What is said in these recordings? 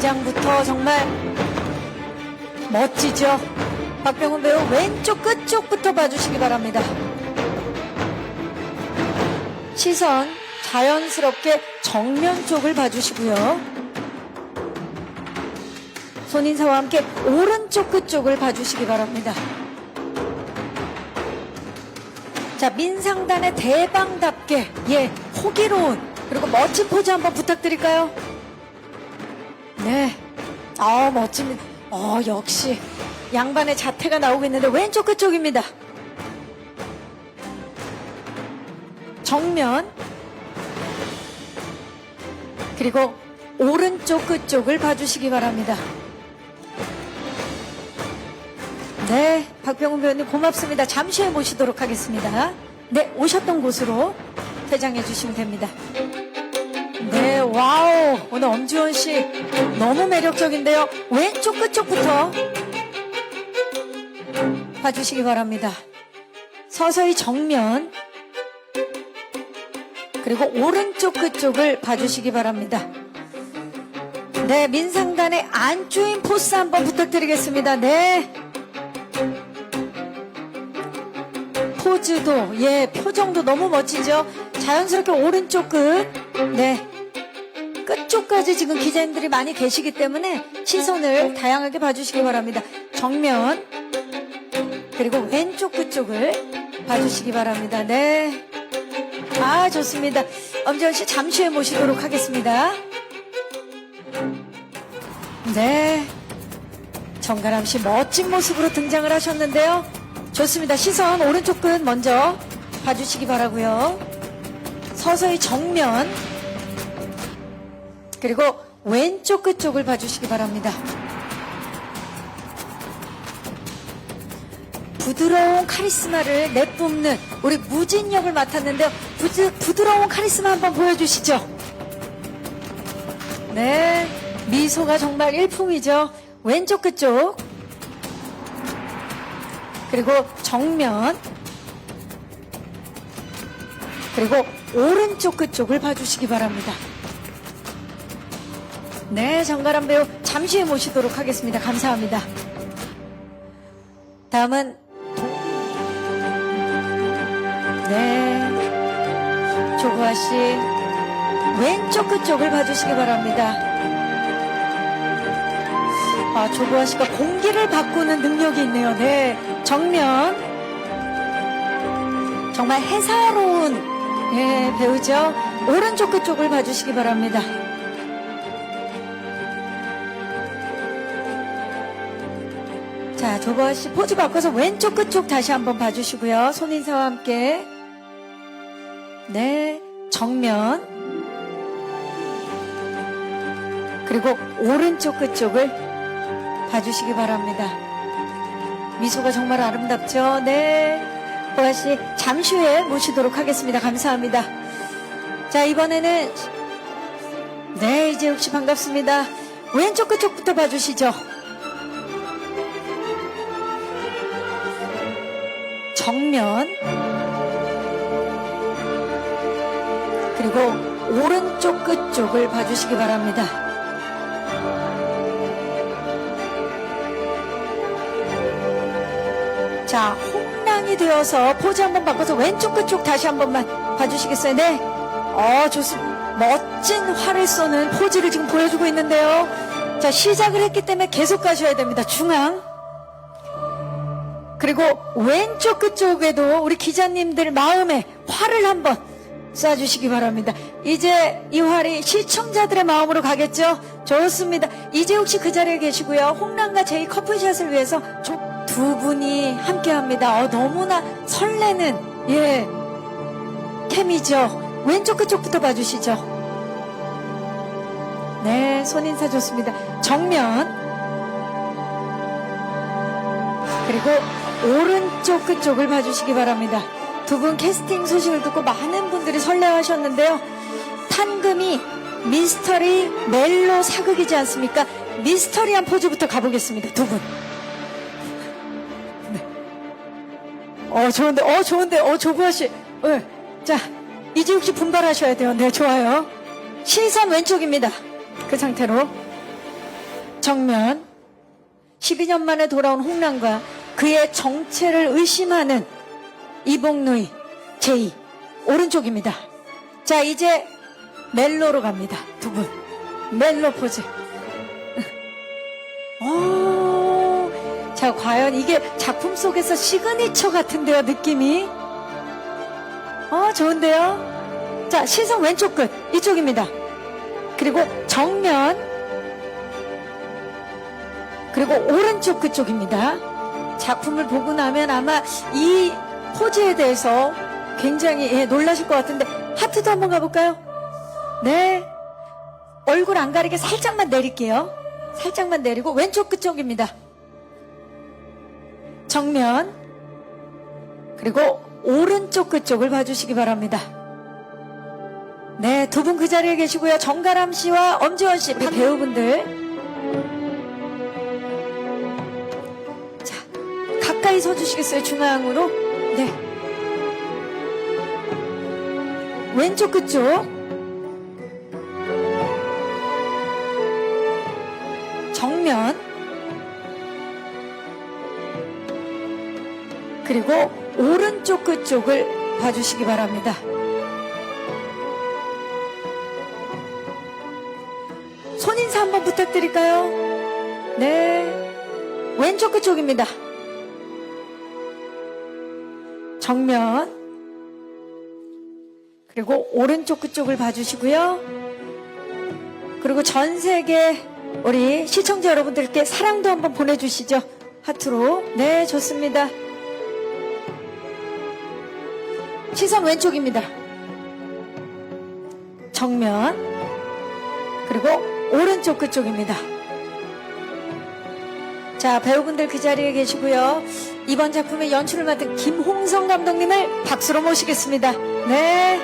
등장부터 정말 멋지죠? 박병훈 배우 왼쪽 끝쪽부터 봐주시기 바랍니다. 시선 자연스럽게 정면 쪽을 봐주시고요. 손인사와 함께 오른쪽 끝쪽을 봐주시기 바랍니다. 자, 민상단의 대방답게, 예, 호기로운, 그리고 멋진 포즈 한번 부탁드릴까요? 네. 아, 멋집니다. 어, 역시. 양반의 자태가 나오고 있는데 왼쪽 끝쪽입니다. 정면. 그리고 오른쪽 끝쪽을 봐주시기 바랍니다. 네, 박병훈 배우님 고맙습니다. 잠시 후에 모시도록 하겠습니다. 네, 오셨던 곳으로 퇴장해 주시면 됩니다. 네, 와우. 오늘 엄지원 씨 너무 매력적인데요. 왼쪽 끝쪽부터 봐주시기 바랍니다. 서서히 정면 그리고 오른쪽 끝쪽을 봐주시기 바랍니다. 네, 민상단의 안주인 포스 한번 부탁드리겠습니다. 네. 포즈도, 예, 표정도 너무 멋지죠? 자연스럽게 오른쪽 끝, 네. 끝쪽까지 지금 기자님들이 많이 계시기 때문에 시선을 다양하게 봐주시기 바랍니다. 정면, 그리고 왼쪽 끝쪽을 봐주시기 바랍니다. 네. 아, 좋습니다. 엄지원 씨 잠시 후에 모시도록 하겠습니다. 네. 정가람 씨 멋진 모습으로 등장을 하셨는데요. 좋습니다. 시선 오른쪽 끝 먼저 봐주시기 바라고요. 서서히 정면 그리고 왼쪽 끝쪽을 봐주시기 바랍니다. 부드러운 카리스마를 내뿜는 우리 무진 역을 맡았는데요. 부드, 부드러운 카리스마 한번 보여주시죠. 네, 미소가 정말 일품이죠. 왼쪽 끝쪽 그리고 정면 그리고 오른쪽 끝쪽을 봐주시기 바랍니다. 네, 정가람 배우 잠시 후에 모시도록 하겠습니다. 감사합니다. 다음은 동... 네, 조구아 씨 왼쪽 끝쪽을 봐주시기 바랍니다. 아, 조구아 씨가 공기를 바꾸는 능력이 있네요. 네, 정면 정말 해사로운 예, 배우죠. 오른쪽 끝쪽을 봐주시기 바랍니다. 자, 조보아 씨 포즈 바꿔서 왼쪽 끝쪽 다시 한번 봐주시고요. 손 인사와 함께. 네, 정면. 그리고 오른쪽 끝쪽을 봐주시기 바랍니다. 미소가 정말 아름답죠? 네. 보아 씨, 잠시 후에 모시도록 하겠습니다. 감사합니다. 자, 이번에는, 네, 이제 역시 반갑습니다. 왼쪽 끝쪽부터 봐주시죠. 정면 그리고 오른쪽 끝 쪽을 봐주시기 바랍니다. 자, 홍랑이 되어서 포즈 한번 바꿔서 왼쪽 끝 쪽 다시 한 번만 봐주시겠어요? 네. 어, 좋습니다. 멋진 활을 쏘는 포즈를 지금 보여주고 있는데요. 자, 시작을 했기 때문에 계속 가셔야 됩니다. 중앙. 그리고 왼쪽 끝쪽에도 우리 기자님들 마음에 활을 한번 쏴주시기 바랍니다. 이제 이 활이 시청자들의 마음으로 가겠죠? 좋습니다. 이제 혹시 그 자리에 계시고요. 홍랑과 제이 커플샷을 위해서 조- 두 분이 함께 합니다. 어, 너무나 설레는, 예, 캠이죠. 왼쪽 끝쪽부터 봐주시죠. 네, 손인사 좋습니다. 정면. 그리고 오른쪽 끝쪽을 봐주시기 바랍니다. 두 분 캐스팅 소식을 듣고 많은 분들이 설레하셨는데요. 탄금이 미스터리 멜로 사극이지 않습니까? 미스터리한 포즈부터 가보겠습니다. 두 분. 네. 어, 좋은데, 어, 좋은데, 어, 조구아 씨. 네. 자, 이지욱 씨 분발하셔야 돼요. 네, 좋아요. 시선 왼쪽입니다. 그 상태로. 정면 12년 만에 돌아온 홍남과 그의 정체를 의심하는 이봉누이 제2 오른쪽입니다. 자 이제 멜로로 갑니다. 두 분. 멜로 포즈. 오, 자 과연 이게 작품 속에서 시그니처 같은데요 느낌이. 어 좋은데요. 자 시선 왼쪽 끝 이쪽입니다. 그리고 정면 그리고 오른쪽 그쪽입니다. 작품을 보고 나면 아마 이 포즈에 대해서 굉장히 예, 놀라실 것 같은데 하트도 한번 가볼까요? 네. 얼굴 안 가리게 살짝만 내릴게요. 살짝만 내리고 왼쪽 끝쪽입니다. 정면 그리고 오른쪽 끝쪽을 봐주시기 바랍니다. 네, 두 분 그 자리에 계시고요. 정가람 씨와 엄지원 씨, 우리 배우분들. 가까이 서주시겠어요? 중앙으로. 네. 왼쪽 끝쪽. 정면. 그리고 오른쪽 끝쪽을 봐주시기 바랍니다. 손인사 한번 부탁드릴까요? 네. 왼쪽 끝쪽입니다. 정면. 그리고 오른쪽 끝쪽을 봐주시고요. 그리고 전 세계 우리 시청자 여러분들께 사랑도 한번 보내주시죠. 하트로. 네, 좋습니다. 시선 왼쪽입니다. 정면. 그리고 오른쪽 끝쪽입니다. 자, 배우분들 그 자리에 계시고요. 이번 작품의 연출을 맡은 김홍성 감독님을 박수로 모시겠습니다. 네.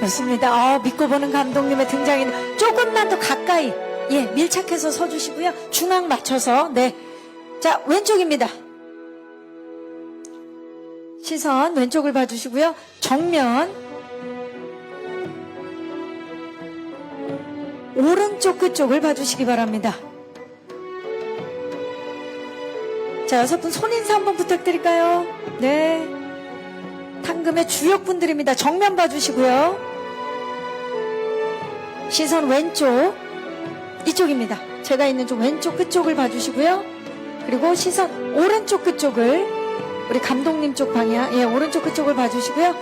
좋습니다. 아, 믿고 보는 감독님의 등장이 조금만 더 가까이, 예, 밀착해서 서 주시고요. 중앙 맞춰서, 네. 자, 왼쪽입니다. 시선 왼쪽을 봐 주시고요. 정면. 오른쪽 끝쪽을 봐주시기 바랍니다. 자, 여섯 분 손인사 한번 부탁드릴까요? 네. 탕금의 주역분들입니다. 정면 봐주시고요. 시선 왼쪽. 이쪽입니다. 제가 있는 쪽 왼쪽 끝쪽을 봐주시고요. 그리고 시선 오른쪽 끝쪽을 우리 감독님 쪽 방향, 예, 오른쪽 끝쪽을 봐주시고요.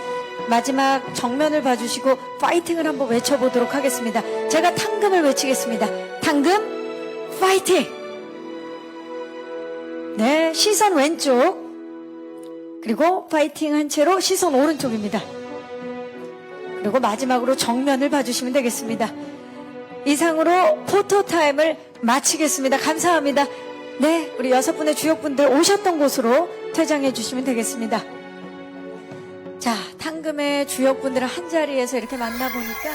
마지막 정면을 봐주시고 파이팅을 한번 외쳐보도록 하겠습니다. 제가 탕금을 외치겠습니다. 탕금 파이팅! 네, 시선 왼쪽. 그리고 파이팅 한 채로 시선 오른쪽입니다. 그리고 마지막으로 정면을 봐주시면 되겠습니다. 이상으로 포토 타임을 마치겠습니다. 감사합니다. 네, 우리 여섯 분의 주역분들 오셨던 곳으로 퇴장해 주시면 되겠습니다. 자, 탕금의 주역분들을 한 자리에서 이렇게 만나보니까